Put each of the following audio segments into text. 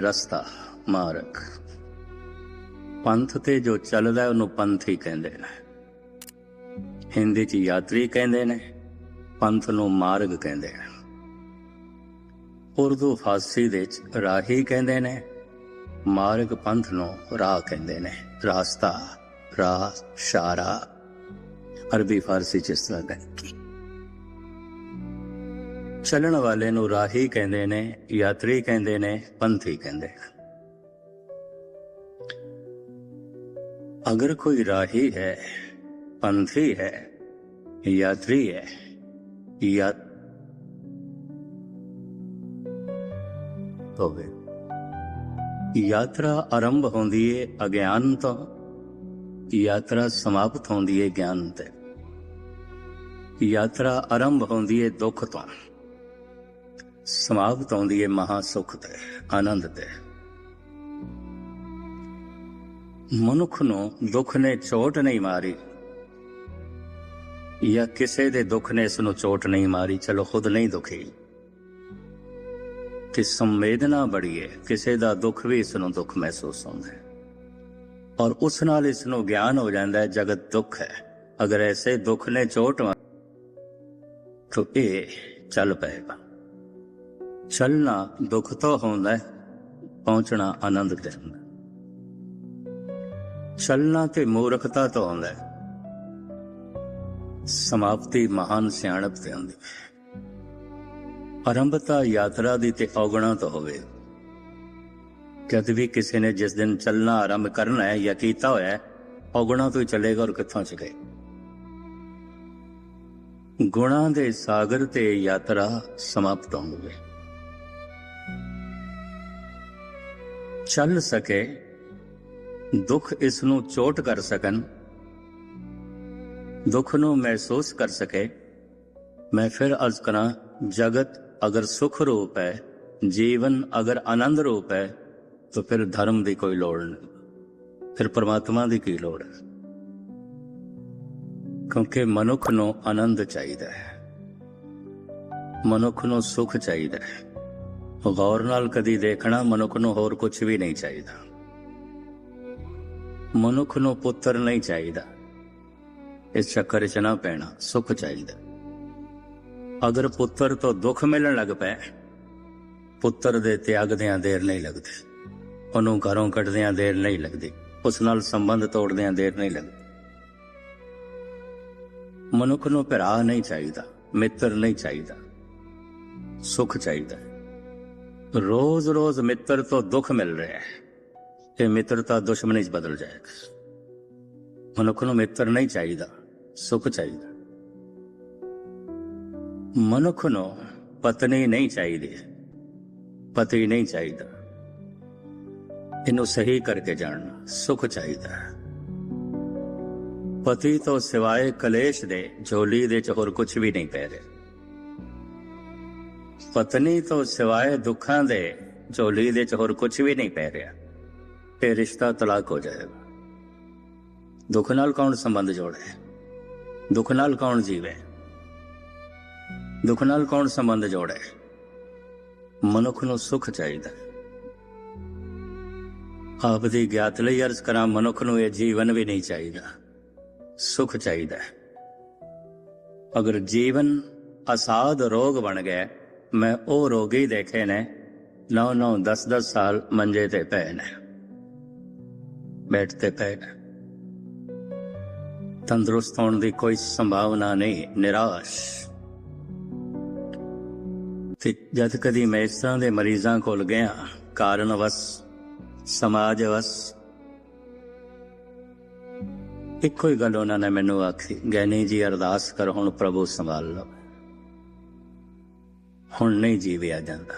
ਰਸਤਾ, ਮਾਰਗ। ਪੰਥ ਤੇ ਜੋ ਚੱਲਦਾ, ਉਹਨੂੰ ਪੰਥ ਹੀ ਕਹਿੰਦੇ ਨੇ। ਹਿੰਦੀ ਚ ਯਾਤਰੀ ਕਹਿੰਦੇ ਨੇ, ਪੰਥ ਨੂੰ ਮਾਰਗ ਕਹਿੰਦੇ ਨੇ। ਉਰਦੂ, ਫਾਰਸੀ ਦੇ ਚ ਰਾਹੀ ਕਹਿੰਦੇ ਨੇ, ਮਾਰਗ ਪੰਥ ਨੂੰ ਰਾਹ ਕਹਿੰਦੇ ਨੇ। ਰਾਸਤਾ, ਰਾਹ ਸ਼ਾਰਾ ਅਰਬੀ, ਫਾਰਸੀ ਚ ਇਸ ਤਰ੍ਹਾਂ ਕਹਿੰਦੇ ਚੱਲਣ ਵਾਲੇ ਨੂੰ ਰਾਹੀ ਕਹਿੰਦੇ ਨੇ, ਯਾਤਰੀ ਕਹਿੰਦੇ ਨੇ, ਪੰਥੀ ਕਹਿੰਦੇ ਨੇ ਅਗਰ ਕੋਈ ਰਾਹੀ ਹੈ, ਪੰਥੀ ਹੈ, ਯਾਤਰੀ ਹੈ, ਯਾ ਹੋਵੇ। ਯਾਤਰਾ ਆਰੰਭ ਹੁੰਦੀ ਏ ਅਗਿਆਨ ਤੋਂ, ਯਾਤਰਾ ਸਮਾਪਤ ਹੁੰਦੀ ਏ ਗਿਆਨ ਤੇ। ਯਾਤਰਾ ਆਰੰਭ ਹੁੰਦੀ ਏ ਦੁੱਖ ਤੋਂ। ਸਮਾਪਤ ਆਉਂਦੀ ਹੈ ਮਹਾ ਸੁਖ ਤੇ, ਆਨੰਦ ਤੇ। ਮਨੁੱਖ ਨੂੰ ਦੁੱਖ ਨੇ ਚੋਟ ਨਹੀਂ ਮਾਰੀ, ਜਾਂ ਕਿਸੇ ਦੇ ਦੁੱਖ ਨੇ ਇਸ ਨੂੰ ਚੋਟ ਨਹੀਂ ਮਾਰੀ, ਚਲੋ ਖੁਦ ਨਹੀਂ ਦੁਖੀ। ਕਿ ਸੰਵੇਦਨਾ ਬੜੀ ਹੈ ਕਿਸੇ ਦਾ ਦੁੱਖ ਵੀ ਇਸ ਨੂੰ ਦੁੱਖ ਮਹਿਸੂਸ ਹੁੰਦਾ ਹੈ। ਔਰ ਉਸ ਨਾਲ ਇਸ ਨੂੰ ਗਿਆਨ ਹੋ ਜਾਂਦਾ ਹੈ, ਜਗਤ ਦੁੱਖ ਹੈ। ਅਗਰ ਐਸੇ ਦੁੱਖ ਨੇ ਚੋਟ ਮਾਰੀ, ਤਾਂ ਇਹ ਚੱਲ ਪਏਗਾ। ਚੱਲਣਾ ਦੁੱਖ ਤੋਂ ਹੁੰਦਾ ਹੈ ਪਹੁੰਚਣਾ ਆਨੰਦ ਤੇ ਹੁੰਦਾ ਹੈ ਚੱਲਣਾ ਤੇ ਮੂਰਖਤਾ ਤੋਂ ਆਉਂਦਾ ਹੈ ਸਮਾਪਤੀ ਮਹਾਨ ਸਿਆਣਪ ਤੇ ਆਉਂਦੀ ਹੈ ਆਰੰਭਤਾ ਯਾਤਰਾ ਦੀ ਤੇ ਔਗਣਾ ਤੋਂ ਹੋਵੇ ਕਦੇ ਵੀ ਕਿਸੇ ਨੇ ਜਿਸ ਦਿਨ ਚੱਲਣਾ ਆਰੰਭ ਕਰਨਾ ਹੈ ਜਾਂ ਕੀਤਾ ਹੋਇਆ ਹੈ ਔਗਣਾ ਤੋਂ ਹੀ ਚੱਲੇਗਾ ਔਰ ਕਿੱਥੋਂ ਚਲੇ ਗੁਣਾ ਦੇ ਸਾਗਰ ਤੇ ਯਾਤਰਾ ਸਮਾਪਤ ਹੁੰਦੀ ਚੱਲ ਸਕੇ, ਦੁੱਖ ਇਸ ਨੂੰ ਚੋਟ ਕਰ ਸਕਣ, ਦੁੱਖ ਨੂੰ ਮਹਿਸੂਸ ਕਰ ਸਕੇ, ਮੈਂ ਫਿਰ ਅਰਜ਼ ਕਰਾਂ, ਜਗਤ ਅਗਰ ਸੁਖ ਰੂਪ ਹੈ, ਜੀਵਨ ਅਗਰ ਆਨੰਦ ਰੂਪ ਹੈ, ਤਾਂ ਫਿਰ ਧਰਮ ਦੀ ਕੋਈ ਲੋੜ ਨਹੀਂ, ਫਿਰ ਪਰਮਾਤਮਾ ਦੀ ਕੀ ਲੋੜ ਹੈ? ਕਿਉਂਕਿ ਮਨੁੱਖ ਨੂੰ ਆਨੰਦ ਚਾਹੀਦਾ ਹੈ, ਮਨੁੱਖ ਨੂੰ ਸੁਖ ਚਾਹੀਦਾ ਹੈ। ਗੌਰ ਨਾਲ ਕਦੀ ਦੇਖਣਾ ਮਨੁੱਖ ਨੂੰ ਹੋਰ ਕੁਝ ਵੀ ਨਹੀਂ ਚਾਹੀਦਾ। ਮਨੁੱਖ ਨੂੰ ਪੁੱਤਰ ਨਹੀਂ ਚਾਹੀਦਾ। ਇਸ ਚੱਕਰ 'ਚ ਨਾ ਪੈਣਾ ਸੁੱਖ ਚਾਹੀਦਾ। ਅਗਰ ਪੁੱਤਰ ਤੋਂ ਦੁੱਖ ਮਿਲਣ ਲੱਗ ਪਏ ਪੁੱਤਰ ਦੇ ਤਿਆਗਦਿਆਂ ਦੇਰ ਨਹੀਂ ਲੱਗਦੀ, ਉਹਨੂੰ ਘਰੋਂ ਕੱਢਦਿਆਂ ਦੇਰ ਨਹੀਂ ਲੱਗਦੀ, ਉਸ ਨਾਲ ਸੰਬੰਧ ਤੋੜਦਿਆਂ ਦੇਰ ਨਹੀਂ ਲੱਗਦੀ। ਮਨੁੱਖ ਨੂੰ ਭਰਾ ਨਹੀਂ ਚਾਹੀਦਾ, ਮਿੱਤਰ ਨਹੀਂ ਚਾਹੀਦਾ, ਸੁੱਖ ਚਾਹੀਦਾ। ਰੋਜ਼-ਰੋਜ਼ ਮਿੱਤਰ ਤੋਂ ਦੁੱਖ ਮਿਲ ਰਿਹਾ ਹੈ ਇਹ ਮਿੱਤਰਤਾ ਦੁਸ਼ਮਣੀ 'ਚ ਬਦਲ ਜਾਏਗਾ ਮਨੁੱਖ ਨੂੰ ਮਿੱਤਰ ਨਹੀਂ ਚਾਹੀਦਾ ਸੁਖ ਚਾਹੀਦਾ ਮਨੁੱਖ ਨੂੰ ਪਤਨੀ ਨਹੀਂ ਚਾਹੀਦੀ ਪਤੀ ਨਹੀਂ ਚਾਹੀਦਾ ਇਹਨੂੰ ਸਹੀ ਕਰਕੇ ਜਾਣਨਾ ਸੁਖ ਚਾਹੀਦਾ ਪਤੀ ਤੋਂ ਸਿਵਾਏ ਕਲੇਸ਼ ਦੇ ਝੋਲੀ ਦੇ ਚ ਹੋਰ ਕੁਝ ਵੀ ਨਹੀਂ ਪੈ ਰਿਹਾ ਪਤਨੀ ਤੋਂ ਸਿਵਾਏ ਦੁੱਖਾਂ ਦੇ ਝੋਲੀ ਦੇ ਚ ਹੋਰ ਕੁਝ ਵੀ ਨਹੀਂ ਪੈ ਰਿਹਾ ਤੇ ਰਿਸ਼ਤਾ ਤਲਾਕ ਹੋ ਜਾਏਗਾ। ਦੁੱਖ ਨਾਲ ਕੌਣ ਸੰਬੰਧ ਜੋੜੇ ਦੁੱਖ ਨਾਲ ਕੌਣ ਜੀਵੇ? ਦੁੱਖ ਨਾਲ ਕੌਣ ਸੰਬੰਧ ਜੋੜੇ ਮਨੁੱਖ ਨੂੰ ਸੁਖ ਚਾਹੀਦਾ ਆਪ ਦੀ ਗਿਆਤ ਲਈ ਅਰਜ਼ ਕਰਾਂ, ਮਨੁੱਖ ਨੂੰ ਇਹ ਜੀਵਨ ਵੀ ਨਹੀਂ ਚਾਹੀਦਾ, ਸੁਖ ਚਾਹੀਦਾ ਅਗਰ ਜੀਵਨ ਅਸਾਧ ਰੋਗ ਬਣ ਗਿਆ ਮੈਂ ਉਹ ਰੋਗੀ ਦੇਖੇ ਨੇ 9 9 10 10 ਸਾਲ ਮੰਜੇ ਤੇ ਪਏ ਨੇ। ਬੈਠਤੇ ਪਏ ਨੇ। ਤੰਦਰੁਸਤ ਹੋਣ ਦੀ ਕੋਈ ਸੰਭਾਵਨਾ ਨਹੀਂ, ਨਿਰਾਸ਼। ਤੇ ਜਦ ਕਦੀ ਮੈਂ ਇਸ ਤਰ੍ਹਾਂ ਦੇ ਮਰੀਜ਼ਾਂ ਕੋਲ ਗਿਆ ਕਾਰਨ ਵਸ ਸਮਾਜ ਵਸ ਇੱਕੋ ਹੀ ਗੱਲ ਉਹਨਾਂ ਨੇ ਮੈਨੂੰ ਆਖੀ, ਗੈਨੀ ਜੀ ਅਰਦਾਸ ਕਰੋ, ਹੁਣ ਪ੍ਰਭੂ ਸੰਭਾਲ ਲਓ। ਹੁਣ ਨਹੀਂ ਜੀਵਿਆ ਜਾਂਦਾ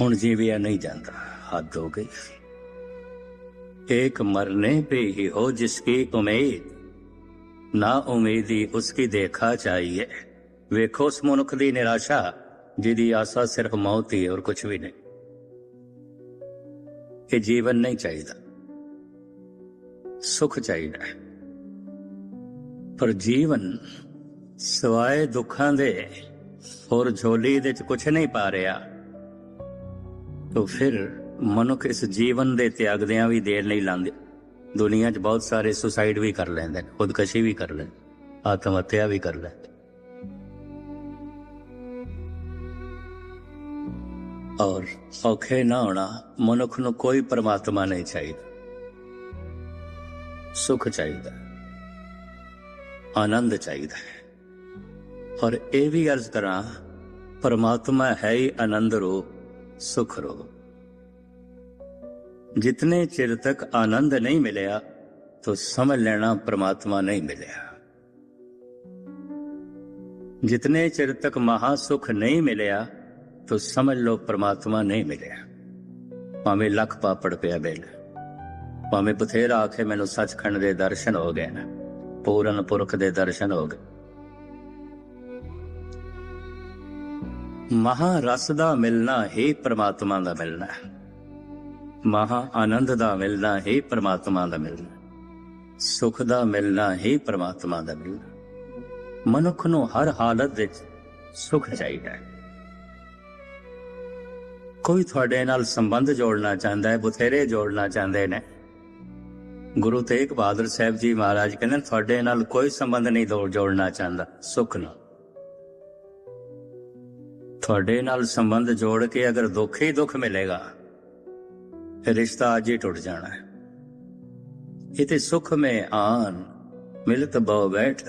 ਹੁਣ ਜੀਵਿਆ ਨਹੀਂ ਜਾਂਦਾ ਹੱਦ ਹੋ ਗਈ एक मरने पे ही हो जिसकी उम्मीद ना उम्मीदी उसकी देखा चाहिए ਵੇਖੋ ਉਸ ਮਨੁੱਖ ਦੀ ਨਿਰਾਸ਼ਾ ਜਿਹਦੀ ਆਸਾ ਸਿਰਫ ਮੌਤ ਹੀ ਹੈ ਔਰ ਕੁਝ ਵੀ ਨਹੀਂ ਇਹ ਜੀਵਨ ਨਹੀਂ ਚਾਹੀਦਾ ਸੁਖ ਚਾਹੀਦਾ ਹੈ ਪਰ ਜੀਵਨ ਸਿਵਾਏ ਦੁੱਖਾਂ ਦੇ ਹੋਰ ਝੋਲੀ ਦੇ ਚ ਕੁਝ ਨਹੀਂ ਪਾ ਰਿਹਾ ਤਾਂ ਫਿਰ ਮਨੁੱਖ ਇਸ ਜੀਵਨ ਦੇ ਤਿਆਗਦਿਆਂ ਵੀ ਦੇਰ ਨਹੀਂ ਲਾਂਦੇ ਦੁਨੀਆ 'ਚ ਬਹੁਤ ਸਾਰੇ ਸੁਸਾਈਡ ਵੀ ਕਰ ਲੈਂਦੇ ਨੇ ਖੁਦਕਸ਼ੀ ਵੀ ਕਰ ਲੈਂਦੇ ਆਤਮ ਹੱਤਿਆ ਵੀ ਕਰ ਲੈਂਦੇ ਔਰ ਔਖੇ ਨਾ ਹੋਣਾ ਮਨੁੱਖ ਨੂੰ ਕੋਈ ਪਰਮਾਤਮਾ ਨਹੀਂ ਚਾਹੀਦਾ ਸੁਖ ਚਾਹੀਦਾ ਆਨੰਦ ਚਾਹੀਦਾ ਹੈ ਔਰ ਇਹ ਵੀ ਅਰਜ਼ ਕਰਾਂ, ਪਰਮਾਤਮਾ ਹੈ ਹੀ ਆਨੰਦ ਰੋ, ਸੁਖ ਰੋ। ਜਿਤਨੇ ਚਿਰ ਤੱਕ ਆਨੰਦ ਨਹੀਂ ਮਿਲਿਆ, ਤੋ ਸਮਝ ਲੈਣਾ ਪਰਮਾਤਮਾ ਨਹੀਂ ਮਿਲਿਆ। ਜਿਤਨੇ ਚਿਰ ਤੱਕ ਮਹਾ ਸੁਖ ਨਹੀਂ ਮਿਲਿਆ, ਤੋ ਸਮਝ ਲੋ ਪਰਮਾਤਮਾ ਨਹੀਂ ਮਿਲਿਆ। ਭਾਵੇਂ ਲੱਖ ਪਾਪੜ ਪਿਆ ਬੇਲ, ਭਾਵੇਂ ਬਥੇਰਾ ਆਖੇ ਮੈਨੂੰ ਸੱਚਖੰਡ ਦੇ ਦਰਸ਼ਨ ਹੋ ਗਏ ਨਾ ਪੂਰਨ ਪੁਰਖ ਦੇ ਦਰਸ਼ਨ ਹੋ ਗਏ। ਮਹਾ ਰਸ ਦਾ ਮਿਲਣਾ ਹੀ ਪ੍ਰਮਾਤਮਾ ਦਾ ਮਿਲਣਾ। ਹੈ ਮਹਾ ਆਨੰਦ ਦਾ ਮਿਲਣਾ ਹੀ ਪ੍ਰਮਾਤਮਾ ਦਾ ਮਿਲਣਾ। ਸੁਖ ਦਾ ਮਿਲਣਾ ਹੀ ਪ੍ਰਮਾਤਮਾ ਦਾ ਮਿਲਣਾ। ਮਨੁੱਖ ਨੂੰ ਹਰ ਹਾਲਤ ਵਿੱਚ ਸੁਖ ਚਾਹੀਦਾ ਹੈ। ਕੋਈ ਤੁਹਾਡੇ ਨਾਲ ਸੰਬੰਧ ਜੋੜਨਾ ਚਾਹੁੰਦਾ ਹੈ ਬਥੇਰੇ ਜੋੜਨਾ ਚਾਹੁੰਦੇ ਨੇ। ਗੁਰੂ ਤੇਗ ਬਹਾਦਰ ਸਾਹਿਬ ਜੀ ਮਹਾਰਾਜ ਕਹਿੰਦੇ ਨੇ, ਤੁਹਾਡੇ ਨਾਲ ਕੋਈ ਸੰਬੰਧ ਨਹੀਂ ਜੋੜ ਜੋੜਨਾ ਚਾਹੁੰਦਾ ਸੁਖ ਨਾਲ। ਤੁਹਾਡੇ ਨਾਲ ਸੰਬੰਧ ਜੋੜ ਕੇ ਅਗਰ ਦੁੱਖ ਹੀ ਦੁੱਖ ਮਿਲੇਗਾ, ਫਿਰ ਰਿਸ਼ਤਾ ਅੱਜ ਹੀ ਟੁੱਟ ਜਾਣਾ ਹੈ। ਇਹ ਤੇ ਸੁਖ ਮੇ ਆਨ, ਮਿਲਤ ਬਹੁ ਬੈਠ,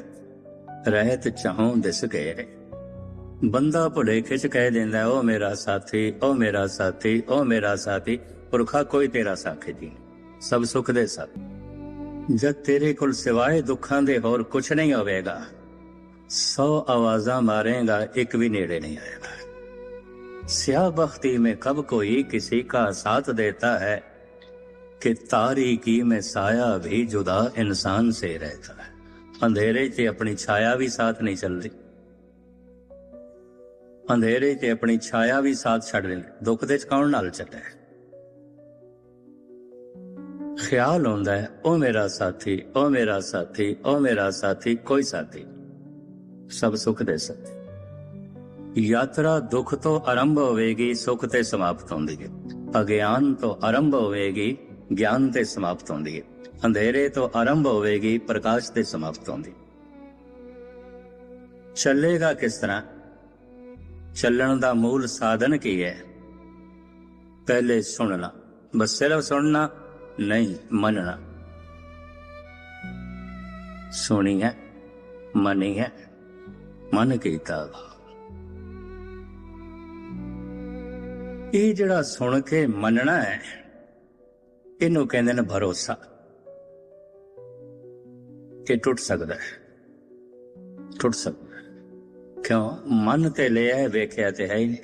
ਰਹਿਤ ਚਾਹੋਂ ਦਿਸ ਗਏ ਬੰਦਾ ਭੁਲੇਖੇ ਖਿੱਚ ਕਹਿ ਦਿੰਦਾ ਉਹ ਮੇਰਾ ਸਾਥੀ ਉਹ ਮੇਰਾ ਸਾਥੀ ਉਹ ਮੇਰਾ ਸਾਥੀ, ਪੁਰਖਾ ਕੋਈ ਤੇਰਾ ਸਾਥੀ ਨਹੀਂ, ਸਭ ਸੁਖ ਦੇ ਸਾਥ। ਜਦ ਤੇਰੇ ਕੋਲ ਸਿਵਾਏ ਦੁੱਖਾਂ ਦੇ ਹੋਰ ਕੁਝ ਨਹੀਂ ਹੋਵੇਗਾ, ਸੌ ਆਵਾਜ਼ਾਂ ਮਾਰੇਗਾ, ਇੱਕ ਵੀ ਨੇੜੇ ਨਹੀਂ ਆਏਗਾ। स्याह बख्ती में कब कोई किसी का साथ देता है कि तारीकी में साया भी जुदा इंसान से रहता है अंधेरे ਤੇ ਆਪਣੀ ਛਾਇਆ ਵੀ ਸਾਥ ਨਹੀਂ ਚੱਲਦੀ ਅੰਧੇਰੇ ਤੇ ਆਪਣੀ ਛਾਇਆ ਵੀ ਸਾਥ ਛੱਡ ਦਿੰਦੀ ਦੁੱਖ ਦੇ ਚ ਕੌਣ ਨਾਲ ਚੱਲੇ ਖਿਆਲ ਹੁੰਦਾ ਹੈ ਉਹ ਮੇਰਾ ਸਾਥੀ ਉਹ ਮੇਰਾ ਸਾਥੀ ਉਹ ਮੇਰਾ ਸਾਥੀ ਕੋਈ ਸਾਥੀ ਸਭ ਸੁਖ ਦੇ ਸਾਥੀ ਯਾਤਰਾ ਦੁੱਖ ਤੋਂ ਆਰੰਭ ਹੋਵੇਗੀ, ਸੁਖ ਤੇ ਸਮਾਪਤ ਹੁੰਦੀ ਹੈ। ਅਗਿਆਨ ਤੋਂ ਆਰੰਭ ਹੋਵੇਗੀ, ਗਿਆਨ ਤੇ ਸਮਾਪਤ ਹੁੰਦੀ ਹੈ। ਅੰਧੇਰੇ ਤੋਂ ਆਰੰਭ ਹੋਵੇਗੀ, ਪ੍ਰਕਾਸ਼ ਤੇ ਸਮਾਪਤ ਹੁੰਦੀ ਚੱਲੇਗਾ ਕਿਸ ਤਰ੍ਹਾਂ? ਚੱਲਣ ਦਾ ਮੂਲ ਸਾਧਨ ਕੀ ਹੈ? ਪਹਿਲੇ ਸੁਣਨਾ, ਬਸ ਸਿਰਫ ਸੁਣਨਾ, ਨਹੀਂ, ਮੰਨਣਾ। ਸੁਣੀ ਹੈ, ਮੰਨੀ ਹੈ, ਮਨ ਕੀਤਾ ਇਹ ਜਿਹੜਾ ਸੁਣ ਕੇ ਮੰਨਣਾ ਹੈ, ਇਹਨੂੰ ਕਹਿੰਦੇ ਨੇ ਭਰੋਸਾ ਕਿ ਟੁੱਟ ਸਕਦਾ ਹੈ। ਟੁੱਟ ਸਕਦਾ ਹੈ। ਕਿਉਂ? ਮਨ ਤੇ ਲਿਆ ਵੇਖਿਆ ਤੇ ਹੈ ਨਹੀਂ।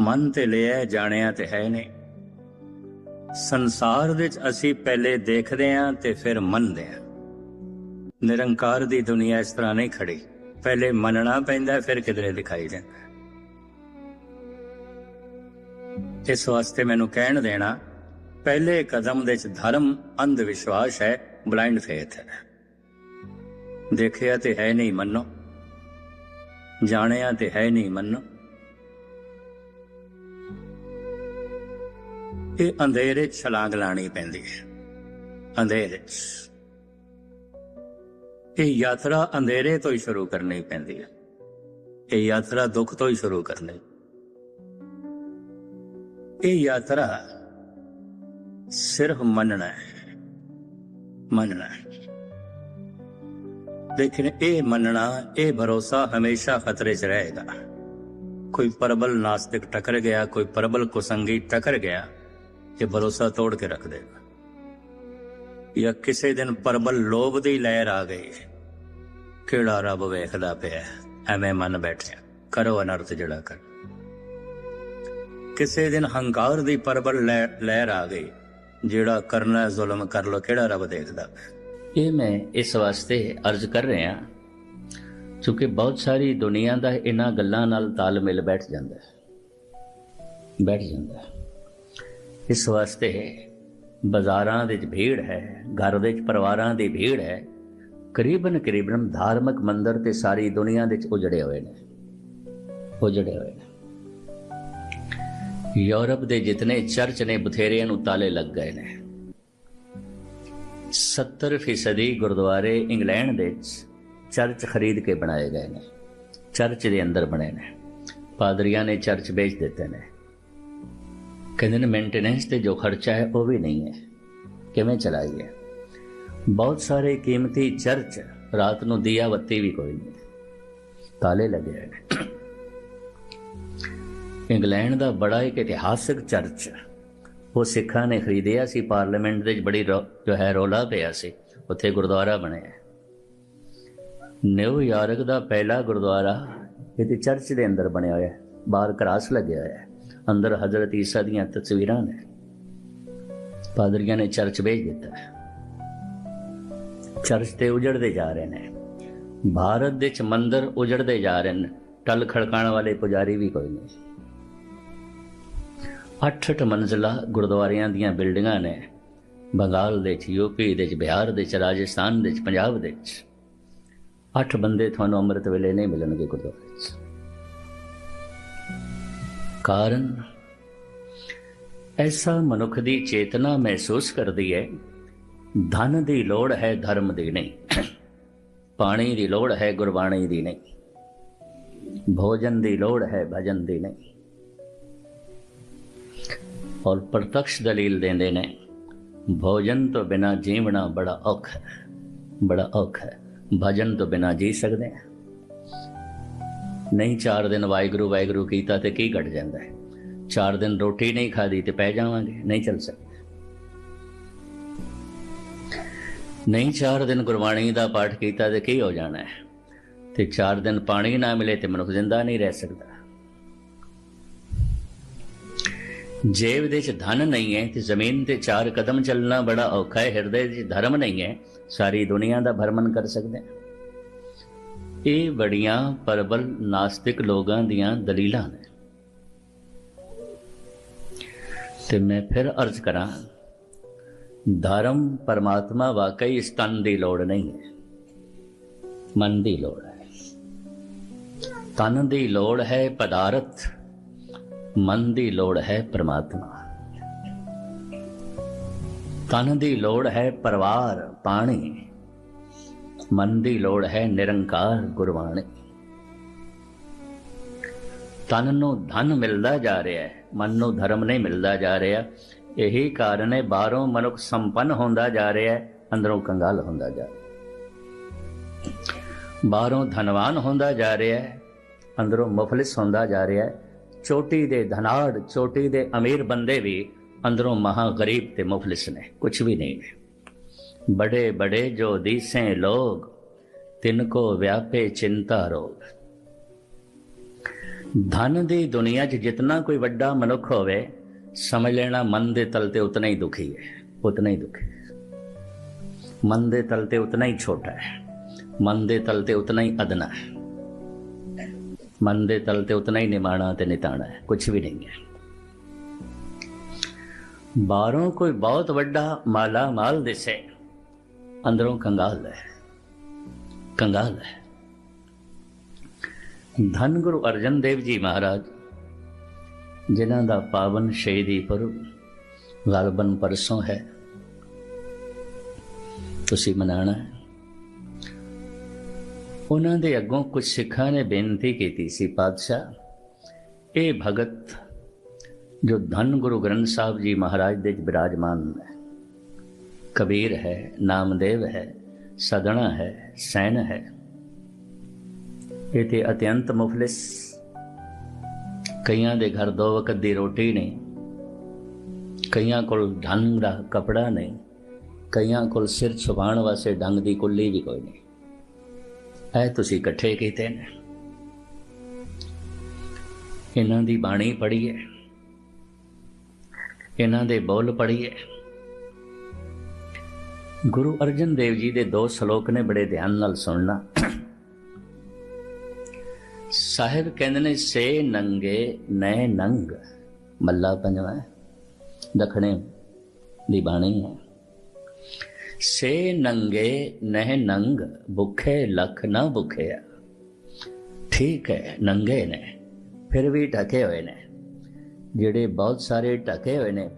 ਮਨ ਤੇ ਲਿਆ ਜਾਣਿਆ ਤੇ ਹੈ ਨਹੀਂ। ਸੰਸਾਰ ਵਿੱਚ ਅਸੀਂ ਪਹਿਲੇ ਦੇਖਦੇ ਹਾਂ ਤੇ ਫਿਰ ਮੰਨਦੇ ਹਾਂ। ਨਿਰੰਕਾਰ ਦੀ ਦੁਨੀਆ ਇਸ ਤਰ੍ਹਾਂ ਨਹੀਂ ਖੜੀ। ਪਹਿਲੇ ਮੰਨਣਾ ਪੈਂਦਾ, ਫਿਰ ਕਿਧਰੇ ਦਿਖਾਈ ਦਿੰਦਾ। ਇਸ ਵਾਸਤੇ ਮੈਨੂੰ ਕਹਿਣ ਦੇਣਾ, ਪਹਿਲੇ ਕਦਮ ਦੇ ਵਿੱਚ ਧਰਮ ਅੰਧ ਵਿਸ਼ਵਾਸ ਹੈ ਬਲਾਈਂਡ ਫੇਥ ਹੈ। ਦੇਖਿਆ ਤੇ ਹੈ ਨਹੀਂ ਮੰਨੋ, ਜਾਣਿਆ ਤੇ ਹੈ ਨਹੀਂ ਮੰਨੋ। ਇਹ ਅੰਧੇਰੇ ਛਲਾਂਗ ਲਾਣੀ ਪੈਂਦੀ ਹੈ। ਅੰਧੇਰੇ ਇਹ ਯਾਤਰਾ ਅੰਧੇਰੇ ਤੋਂ ਹੀ ਸ਼ੁਰੂ ਕਰਨੀ ਪੈਂਦੀ ਹੈ। ਇਹ ਯਾਤਰਾ ਦੁੱਖ ਤੋਂ ਹੀ ਸ਼ੁਰੂ ਕਰਨੀ। ਇਹ ਯਾਤਰਾ ਸਿਰਫ ਮੰਨਣਾ ਹੈ। ਮੰਨਣਾ ਲੇਕਿਨ ਇਹ ਮੰਨਣਾ, ਇਹ ਭਰੋਸਾ ਹਮੇਸ਼ਾ ਖਤਰੇ 'ਚ ਰਹੇਗਾ। ਕੋਈ ਪਰਬਲ ਨਾਸਤਿਕ ਟਕਰ ਗਿਆ, ਕੋਈ ਪਰਬਲ ਕੁਸੰਗੀ ਟਕਰ ਗਿਆ, ਇਹ ਭਰੋਸਾ ਤੋੜ ਕੇ ਰੱਖ ਦੇਗਾ। ਜਾਂ ਕਿਸੇ ਦਿਨ ਪਰਬਲ ਲੋਭ ਦੀ ਲਹਿਰ ਆ ਗਈ ਕਿਹੜਾ ਰੱਬ ਵੇਖਦਾ ਪਿਆ ਐਵੇਂ ਮਨ ਬੈਠਿਆ। ਕਰੋ ਅਨਰਥ ਜਿਹੜਾ ਕਰ। ਕਿਸੇ ਦਿਨ ਹੰਕਾਰ ਦੀ ਪਰਬਲ ਲਹਿ- ਲਹਿਰ ਆ ਗਈ। ਜਿਹੜਾ ਕਰਨਾ ਜ਼ੁਲਮ ਕਰ ਲੋ ਕਿਹੜਾ ਰੱਬ ਦੇਖਦਾ? ਇਹ ਮੈਂ ਇਸ ਵਾਸਤੇ ਅਰਜ਼ ਕਰ ਰਿਹਾ ਕਿਉਂਕਿ ਬਹੁਤ ਸਾਰੀ ਦੁਨੀਆ ਦਾ ਇਹਨਾਂ ਗੱਲਾਂ ਨਾਲ ਤਾਲਮੇਲ ਬੈਠ ਜਾਂਦਾ ਹੈ। ਬੈਠ ਜਾਂਦਾ ਹੈ। ਇਸ ਵਾਸਤੇ ਬਾਜ਼ਾਰਾਂ ਦੇ ਵਿੱਚ ਭੀੜ ਹੈ, ਘਰ ਦੇ ਵਿੱਚ ਪਰਿਵਾਰਾਂ ਦੀ ਭੀੜ ਹੈ। ਕਰੀਬਨ ਕਰੀਬਨ ਧਾਰਮਿਕ ਮੰਦਰ ਤੇ ਸਾਰੀ ਦੁਨੀਆ ਦੇ ਵਿੱਚ ਉਜੜੇ ਹੋਏ ਨੇ। ਉਜੜੇ ਹੋਏ ਨੇ। ਯੂਰਪ ਦੇ ਜਿਤਨੇ ਚਰਚ ਨੇ ਬਥੇਰਿਆਂ ਨੂੰ ਤਾਲੇ ਲੱਗ ਗਏ ਨੇ। 70% ਗੁਰਦੁਆਰੇ ਇੰਗਲੈਂਡ ਦੇ ਚਰਚ ਖਰੀਦ ਕੇ ਬਣਾਏ ਗਏ ਨੇ। ਚਰਚ ਦੇ ਅੰਦਰ ਬਣੇ ਨੇ। ਪਾਦਰੀਆਂ ਨੇ ਚਰਚ ਵੇਚ ਦਿੱਤੇ ਨੇ। ਕਹਿੰਦੇ ਨੇ ਮੇਨਟੇਨੈਂਸ ਤੇ ਜੋ ਖਰਚਾ ਹੈ ਉਹ ਵੀ ਨਹੀਂ ਹੈ। ਕਿਵੇਂ ਚਲਾਈਏ? ਬਹੁਤ ਸਾਰੇ ਕੀਮਤੀ ਚਰਚ ਰਾਤ ਨੂੰ ਦੀਆ ਬੱਤੀ ਵੀ ਕੋਈ ਨਹੀਂ। ਤਾਲੇ ਲੱਗੇ ਨੇ। ਇੰਗਲੈਂਡ ਦਾ ਬੜਾ ਇੱਕ ਇਤਿਹਾਸਕ ਚਰਚ ਉਹ ਸਿੱਖਾਂ ਨੇ ਖਰੀਦਿਆ ਸੀ, ਪਾਰਲੀਮੈਂਟ ਦੇ ਵਿੱਚ ਬੜੀ ਰੌ- ਜੋ ਹੈ ਰੋਲਾ ਪਿਆ ਸੀ, ਉੱਥੇ ਗੁਰਦੁਆਰਾ ਬਣਿਆ ਨਿਊਯਾਰਕ ਦਾ ਪਹਿਲਾ ਗੁਰਦੁਆਰਾ ਇਹ ਚਰਚ ਦੇ ਅੰਦਰ ਬਣਿਆ ਹੋਇਆ ਹੈ। ਬਾਹਰ ਕਰਾਸ ਲੱਗਿਆ ਹੋਇਆ ਹੈ। ਅੰਦਰ ਹਜ਼ਰਤ ਈਸਾ ਦੀਆਂ ਤਸਵੀਰਾਂ ਨੇ। ਪਾਦਰੀਆਂ ਨੇ ਚਰਚ ਵੇਚ ਦਿੱਤਾ ਚਰਚ ਤੇ ਉਜੜਦੇ ਜਾ ਰਹੇ ਨੇ। ਭਾਰਤ ਦੇ ਚ ਮੰਦਰ ਉਜੜਦੇ ਜਾ ਰਹੇ ਨੇ। ਟਲ ਖੜਕਾਣ ਵਾਲੇ ਪੁਜਾਰੀ ਵੀ ਕੋਈ ਨਹੀਂ। ਅੱਠ ਅੱਠ ਮੰਜ਼ਲਾ ਗੁਰਦੁਆਰਿਆਂ ਦੀਆਂ ਬਿਲਡਿੰਗਾਂ ਨੇ ਬੰਗਾਲ ਦੇ ਚ ਯੂਪੀ ਦੇ ਚ ਬਿਹਾਰ ਦੇ ਚ ਰਾਜਸਥਾਨ ਦੇ ਚ ਪੰਜਾਬ ਦੇ ਚ ਅੱਠ ਬੰਦੇ ਤੁਹਾਨੂੰ ਅੰਮ੍ਰਿਤ ਵੇਲੇ ਨਹੀਂ ਮਿਲਣਗੇ ਗੁਰਦੁਆਰੇ ਚ ਕਾਰਨ? ਐਸਾ ਮਨੁੱਖ ਦੀ ਚੇਤਨਾ ਮਹਿਸੂਸ ਕਰਦੀ ਹੈ, ਧਨ ਦੀ ਲੋੜ ਹੈ, ਧਰਮ ਦੀ ਨਹੀਂ। ਪਾਣੀ ਦੀ ਲੋੜ ਹੈ, ਗੁਰਬਾਣੀ ਦੀ ਨਹੀਂ। ਭੋਜਨ ਦੀ ਲੋੜ ਹੈ, ਭਜਨ ਦੀ ਨਹੀਂ। ਔਰ ਪ੍ਰਤੱਖ ਦਲੀਲ ਦਿੰਦੇ ਨੇ, ਭੋਜਨ ਤੋਂ ਬਿਨਾ ਜੀਵਣਾ ਬੜਾ ਔਖਾ ਹੈ, ਬੜਾ ਔਖਾ ਹੈ, ਭਜਨ ਤੋਂ ਬਿਨਾ ਜੀ ਸਕਦੇ ਹਾਂ। ਨਹੀਂ ਚਾਰ ਦਿਨ ਵਾਹਿਗੁਰੂ ਵਾਹਿਗੁਰੂ ਕੀਤਾ ਤੇ ਕੀ ਘਟ ਜਾਂਦਾ ਹੈ? ਚਾਰ ਦਿਨ ਰੋਟੀ ਨਹੀਂ ਖਾਦੀ ਤੇ ਪੈ ਜਾਵਾਂਗੇ, ਨਹੀਂ ਚੱਲ ਸਕਦੇ। ਨਹੀਂ ਚਾਰ ਦਿਨ ਗੁਰਬਾਣੀ ਦਾ ਪਾਠ ਕੀਤਾ ਤੇ ਕੀ ਹੋ ਜਾਣਾ ਹੈ? ਤੇ ਚਾਰ ਦਿਨ ਪਾਣੀ ਨਾ ਮਿਲੇ ਤੇ ਮਨੁੱਖ ਜ਼ਿੰਦਾ ਨਹੀਂ ਰਹਿ ਸਕਦਾ। ਜੇਬ ਦੇ ਚ ਧਨ ਨਹੀਂ ਹੈ ਤੇ ਜ਼ਮੀਨ ਤੇ ਚਾਰ ਕਦਮ ਚੱਲਣਾ ਬੜਾ ਔਖਾ ਹੈ, ਹਿਰਦੇ ਵਿੱਚ ਧਰਮ ਨਹੀਂ ਹੈ, ਸਾਰੀ ਦੁਨੀਆ ਦਾ ਭਰਮਨ ਕਰ ਸਕਦੇ ਹਾਂ। ਇਹ ਬੜੀਆਂ ਪਰਬਲ ਨਾਸਤਿਕ ਲੋਕਾਂ ਦੀਆਂ ਦਲੀਲਾਂ ਨੇ। ਤੇ ਮੈਂ ਫਿਰ ਅਰਜ਼ ਕਰਾਂ, ਧਰਮ ਪਰਮਾਤਮਾ ਵਾਕਈ ਇਸ ਤਨ ਦੀ ਲੋੜ ਨਹੀਂ ਹੈ, ਮਨ ਦੀ ਲੋੜ ਹੈ। ਤਨ ਦੀ ਲੋੜ ਹੈ ਪਦਾਰਥ ਮਨ ਦੀ ਲੋੜ ਹੈ ਪਰਮਾਤਮਾ। ਤਨ ਦੀ ਲੋੜ ਹੈ ਪਰਿਵਾਰ, ਪਾਣੀ। ਮਨ ਦੀ ਲੋੜ ਹੈ ਨਿਰੰਕਾਰ, ਗੁਰਬਾਣੀ। ਤਨ ਨੂੰ ਧਨ ਮਿਲਦਾ ਜਾ ਰਿਹਾ ਹੈ, ਮਨ ਨੂੰ ਧਰਮ ਨਹੀਂ ਮਿਲਦਾ ਜਾ ਰਿਹਾ। ਇਹੀ ਕਾਰਨ ਹੈ, ਬਾਹਰੋਂ ਮਨੁੱਖ ਸੰਪੰਨ ਹੁੰਦਾ ਜਾ ਰਿਹਾ ਹੈ, ਅੰਦਰੋਂ ਕੰਗਾਲ ਹੁੰਦਾ ਜਾ ਰਿਹਾ ਬਾਹਰੋਂ ਧਨਵਾਨ ਹੁੰਦਾ ਜਾ ਰਿਹਾ ਹੈ, ਅੰਦਰੋਂ ਮੁਫਲਿਸ ਹੁੰਦਾ ਜਾ ਰਿਹਾ ਹੈ। ਚੋਟੀ ਦੇ ਧਨਾੜ, ਚੋਟੀ ਦੇ ਅਮੀਰ ਬੰਦੇ ਵੀ ਅੰਦਰੋਂ ਮਹਾ ਗਰੀਬ ਤੇ ਮੁਫਲਿਸ ਨੇ ਕੁਝ ਵੀ ਨਹੀਂ ਨੇ। ਬੜੇ ਬੜੇ ਜੋ ਦੀਸੇ ਲੋਗ, ਤਿਨ ਕੋ ਵਿਆਪੇ ਚਿੰਤਾ ਰੋਗ। ਧਨ ਦੀ ਦੁਨੀਆ 'ਚ ਜਿੰਨਾ ਕੋਈ ਵੱਡਾ ਮਨੁੱਖ ਹੋਵੇ, ਸਮਝ ਲੈਣਾ ਮਨ ਦੇ ਤਲ ਤੇ ਉਤਨਾ ਹੀ ਦੁਖੀ ਹੈ, ਉਤਨਾ ਹੀ ਦੁਖੀ ਮਨ ਦੇ ਤਲ ਤੇ ਉਤਨਾ ਹੀ ਛੋਟਾ ਹੈ, ਮਨ ਦੇ ਤਲ ਤੇ ਉਤਨਾ ਹੀ ਅਦਨਾ ਹੈ। ਮਨ ਦੇ ਤਲ ਤੇ ਉਤਨਾ ਹੀ ਨਿਮਾਣਾ ਤੇ ਨਿਤਾਣਾ ਹੈ ਕੁਝ ਵੀ ਨਹੀਂ ਹੈ। ਬਾਹਰੋਂ ਕੋਈ ਬਹੁਤ ਵੱਡਾ ਮਾਲਾ ਮਾਲ ਦਿਸੇ, ਅੰਦਰੋਂ ਕੰਗਾਲ ਹੈ ਕੰਗਾਲ ਹੈ। ਧੰਨ ਗੁਰੂ ਅਰਜਨ ਦੇਵ ਜੀ ਮਹਾਰਾਜ, ਜਿਨ੍ਹਾਂ ਦਾ ਪਾਵਨ ਸ਼ਹੀਦੀ ਪੁਰਬ ਗਲਬਨ ਪਰਸੋਂ ਹੈ, ਤੁਸੀਂ ਮਨਾਣਾ ਹੈ। ਉਹਨਾਂ ਦੇ ਅੱਗੋਂ ਕੁਝ ਸਿੱਖਾਂ ਨੇ ਬੇਨਤੀ ਕੀਤੀ ਸੀ ਪਾਤਸ਼ਾਹ, ਇਹ ਭਗਤ ਜੋ ਧੰਨ ਗੁਰੂ ਗ੍ਰੰਥ ਸਾਹਿਬ ਜੀ ਮਹਾਰਾਜ ਦੇ ਵਿਰਾਜਮਾਨ ਹੈ। ਕਬੀਰ ਹੈ, ਨਾਮਦੇਵ ਹੈ, ਸਦਣਾ ਹੈ, ਸੈਨ ਹੈ। ਇਹ ਤੇ ਅਤਿਅੰਤ ਮੁਫਲਿਸ। ਕਈਆਂ ਦੇ ਘਰ ਦੋ ਵਕਤ ਦੀ ਰੋਟੀ ਨਹੀਂ, ਕਈਆਂ ਕੋਲ ਢੰਗ ਦਾ ਕਪੜਾ ਨਹੀਂ, ਕਈਆਂ ਕੋਲ ਸਿਰ ਛੁਪਾਉਣ ਵਾਸਤੇ ਡੰਗ ਦੀ ਕੁੱਲੀ ਵੀ ਕੋਈ ਨਹੀਂ। ਇਹ ਤੁਸੀਂ ਇਕੱਠੇ ਕੀਤੇ ਨੇ। ਇਹਨਾਂ ਦੀ ਬਾਣੀ ਪੜ੍ਹੀਏ ਇਹਨਾਂ ਦੇ ਬੋਲ ਪੜ੍ਹੀਏ ਗੁਰੂ ਅਰਜਨ ਦੇਵ ਜੀ ਦੇ ਦੋ ਸ਼ਲੋਕ ਨੇ ਬੜੇ ਧਿਆਨ ਨਾਲ ਸੁਣਨਾ। ਸਾਹਿਬ ਕਹਿੰਦੇ ਨੇ, ਸੇ ਨੰਗੇ ਨੈ ਨੰਗ। ਮੱਲਾ ਪੰਜਵਾ ਦਖਣੇ ਦੀ ਬਾਣੀ ਹੈ। ਸੇ ਨੰਗੇ ਨਹਿ ਨੰਗ, ਭੁੱਖੇ ਲਖ ਨਾ ਭੁੱਖਿਆ। ਠੀਕ ਹੈ, ਨੰਗੇ ਨੇ, ਫਿਰ ਵੀ ਢਕੇ ਹੋਏ ਨੇ। ਜਿਹੜੇ ਬਹੁਤ ਸਾਰੇ ਢਕੇ ਹੋਏ ਨੇ।